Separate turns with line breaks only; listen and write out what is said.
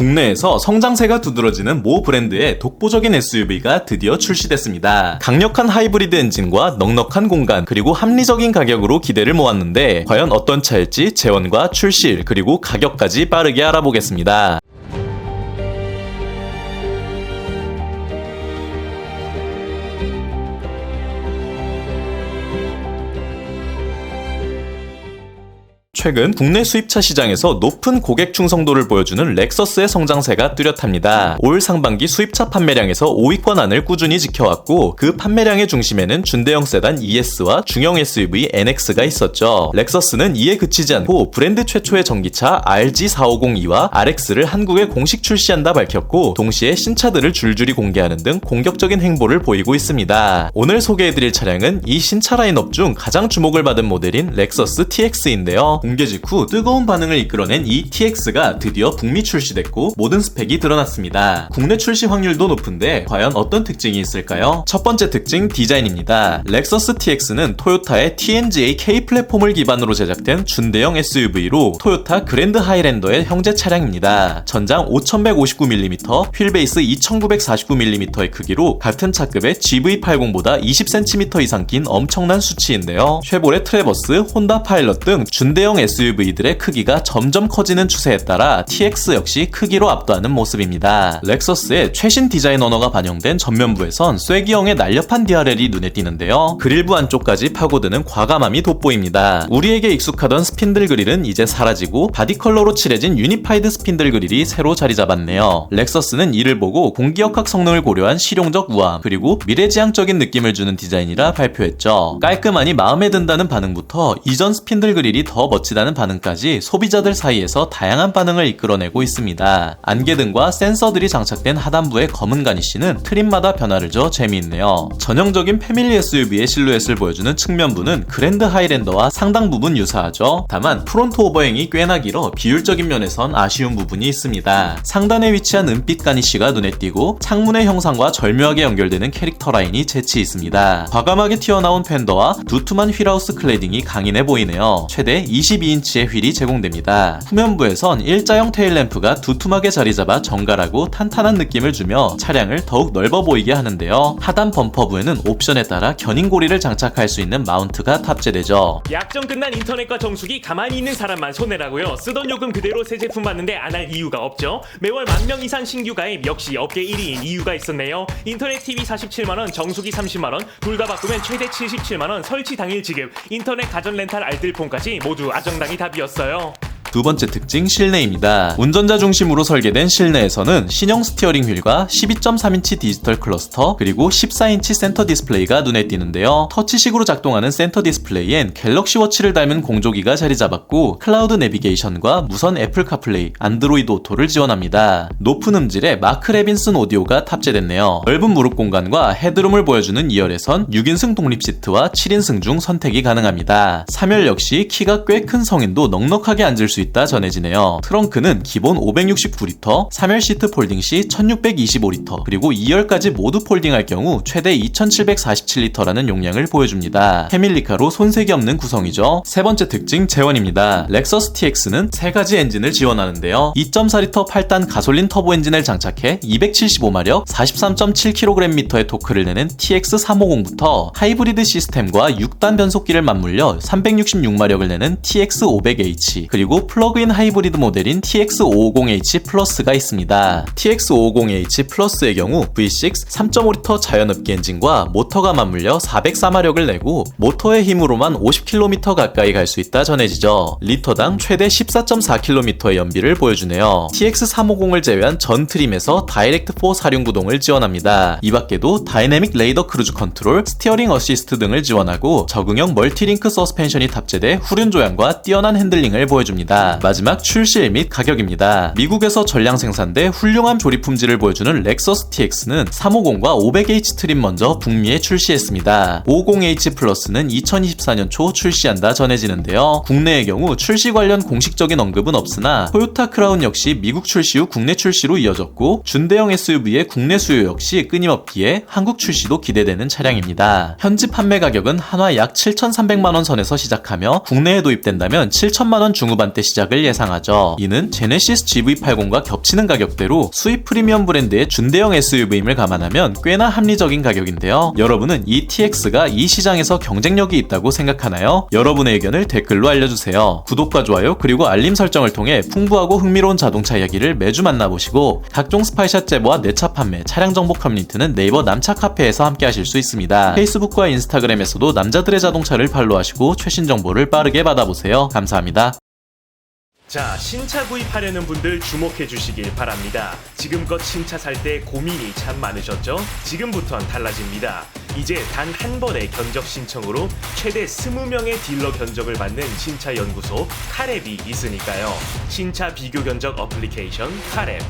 국내에서 성장세가 두드러지는 모 브랜드의 독보적인 SUV가 드디어 출시됐습니다. 강력한 하이브리드 엔진과 넉넉한 공간 그리고 합리적인 가격으로 기대를 모았는데 과연 어떤 차일지 재원과 출시일 그리고 가격까지 빠르게 알아보겠습니다. 최근 국내 수입차 시장에서 높은 고객 충성도를 보여주는 렉서스의 성장세가 뚜렷합니다. 올 상반기 수입차 판매량에서 5위권 안을 꾸준히 지켜왔고 그 판매량의 중심에는 준대형 세단 ES와 중형 SUV NX가 있었죠. 렉서스는 이에 그치지 않고 브랜드 최초의 전기차 RG450E와 RX를 한국에 공식 출시한다 밝혔고 동시에 신차들을 줄줄이 공개하는 등 공격적인 행보를 보이고 있습니다. 오늘 소개해드릴 차량은 이 신차 라인업 중 가장 주목을 받은 모델인 렉서스 TX인데요. 공개 직후 뜨거운 반응을 이끌어낸 이 TX가 드디어 북미 출시됐고 모든 스펙이 드러났습니다. 국내 출시 확률도 높은데 과연 어떤 특징이 있을까요? 첫 번째 특징 디자인입니다. 렉서스 TX는 토요타의 TNGA K 플랫폼을 기반으로 제작된 준대형 SUV로 토요타 그랜드 하이랜더의 형제 차량입니다. 전장 5159mm, 휠베이스 2949mm의 크기로 같은 차급의 GV80보다 20cm 이상 긴 엄청난 수치인데요. 쉐보레 트레버스, 혼다 파일럿 등 준대형 SUV들의 크기가 점점 커지는 추세에 따라 TX 역시 크기로 압도하는 모습입니다. 렉서스의 최신 디자인 언어가 반영된 전면부에선 쐐기형의 날렵한 DRL이 눈에 띄는데요. 그릴부 안쪽까지 파고드는 과감함이 돋보입니다. 우리에게 익숙하던 스핀들 그릴은 이제 사라지고 바디 컬러로 칠해진 유니파이드 스핀들 그릴이 새로 자리 잡았네요. 렉서스는 이를 보고 공기역학 성능을 고려한 실용적 우함 그리고 미래지향적인 느낌을 주는 디자인이라 발표했죠. 깔끔하니 마음에 든다는 반응부터 이전 스핀들 그릴이 더 멋 지다는 반응까지 소비자들 사이에서 다양한 반응을 이끌어내고 있습니다. 안개 등과 센서들이 장착된 하단부의 검은 가니쉬는 트림마다 변화를 줘 재미있네요. 전형적인 패밀리 SUV의 실루엣을 보여주는 측면부는 그랜드 하이랜더와 상당 부분 유사하죠. 다만 프론트 오버행이 꽤나 길어 비율적인 면에선 아쉬운 부분이 있습니다. 상단에 위치한 은빛 가니쉬가 눈에 띄고 창문의 형상과 절묘하게 연결되는 캐릭터 라인이 재치 있습니다. 과감하게 튀어나온 팬더와 두툼한 휠하우스 클레딩이 강인해 보이네요. 최대 22인치의 휠이 제공됩니다. 후면부에선 일자형 테일램프가 두툼하게 자리 잡아 정갈하고 탄탄한 느낌을 주며 차량을 더욱 넓어 보이게 하는데요. 하단 범퍼부에는 옵션에 따라 견인고리를 장착할 수 있는 마운트가 탑재되죠.
약정 끝난 인터넷과 정수기 가만히 있는 사람만 손해라고요. 쓰던 요금 그대로 새 제품 받는데 안 할 이유가 없죠. 매월 만 명 이상 신규 가입 역시 업계 1위인 이유가 있었네요. 인터넷 TV 47만 원, 정수기 30만 원, 둘 다 바꾸면 최대 77만 원, 설치 당일 지급, 인터넷 가전 렌탈 알뜰폰까지 모두 아 정당이 답이었어요.
두 번째 특징 실내입니다. 운전자 중심으로 설계된 실내에서는 신형 스티어링 휠과 12.3인치 디지털 클러스터 그리고 14인치 센터 디스플레이가 눈에 띄는데요. 터치식으로 작동하는 센터 디스플레이엔 갤럭시 워치를 닮은 공조기가 자리 잡았고 클라우드 내비게이션과 무선 애플 카플레이, 안드로이드 오토를 지원합니다. 높은 음질의 마크 레빈슨 오디오가 탑재됐네요. 넓은 무릎 공간과 헤드룸을 보여주는 2열에선 6인승 독립 시트와 7인승 중 선택이 가능합니다. 3열 역시 키가 꽤 큰 성인도 넉넉하게 앉을 수 있다 전해지네요. 트렁크는 기본 569리터, 3열 시트 폴딩 시 1625리터, 그리고 2열까지 모두 폴딩할 경우 최대 2747리터라는 용량을 보여줍니다. 패밀리카로 손색이 없는 구성이죠. 세 번째 특징 재원입니다. 렉서스 TX는 세 가지 엔진을 지원하는데요. 2.4리터 8단 가솔린 터보 엔진을 장착해 275마력, 43.7kgm의 토크를 내는 TX350부터 하이브리드 시스템과 6단 변속기를 맞물려 366마력을 내는 TX500H, 그리고 플러그인 하이브리드 모델인 TX550H 플러스가 있습니다. TX550H 플러스의 경우 V6 3.5리터 자연흡기 엔진과 모터가 맞물려 404마력을 내고 모터의 힘으로만 50km 가까이 갈 수 있다 전해지죠. 리터당 최대 14.4km의 연비를 보여주네요. TX350을 제외한 전 트림에서 다이렉트 4 사륜 구동을 지원합니다. 이 밖에도 다이내믹 레이더 크루즈 컨트롤, 스티어링 어시스트 등을 지원하고 적응형 멀티링크 서스펜션이 탑재돼 후륜 조향과 뛰어난 핸들링을 보여줍니다. 마지막 출시일 및 가격입니다. 미국에서 전량 생산돼 훌륭한 조립 품질을 보여주는 렉서스 TX는 350과 500H 트림 먼저 북미에 출시했습니다. 50H 플러스는 2024년 초 출시한다 전해지는데요. 국내의 경우 출시 관련 공식적인 언급은 없으나 토요타 크라운 역시 미국 출시 후 국내 출시로 이어졌고 준대형 SUV의 국내 수요 역시 끊임없기에 한국 출시도 기대되는 차량입니다. 현지 판매 가격은 한화 약 7,300만 원 선에서 시작하며 국내에 도입된다면 7천만 원 중후반대 시작을 예상하죠. 이는 제네시스 GV80과 겹치는 가격대로 수입 프리미엄 브랜드의 준대형 SUV임을 감안하면 꽤나 합리적인 가격인데요. 여러분은 이 TX가 이 시장에서 경쟁력이 있다고 생각하나요? 여러분의 의견을 댓글로 알려주세요. 구독과 좋아요 그리고 알림 설정을 통해 풍부하고 흥미로운 자동차 이야기를 매주 만나보시고 각종 스파이샷 제보와 내차 판매, 차량 정보 커뮤니티는 네이버 남차 카페에서 함께 하실 수 있습니다. 페이스북과 인스타그램에서도 남자들의 자동차를 팔로우하시고 최신 정보를 빠르게 받아보세요. 감사합니다.
자, 신차 구입하려는 분들 주목해 주시길 바랍니다. 지금껏 신차 살 때 고민이 참 많으셨죠? 지금부턴 달라집니다. 이제 단 한 번의 견적 신청으로 최대 20명의 딜러 견적을 받는 신차 연구소 카랩이 있으니까요. 신차 비교 견적 어플리케이션 카랩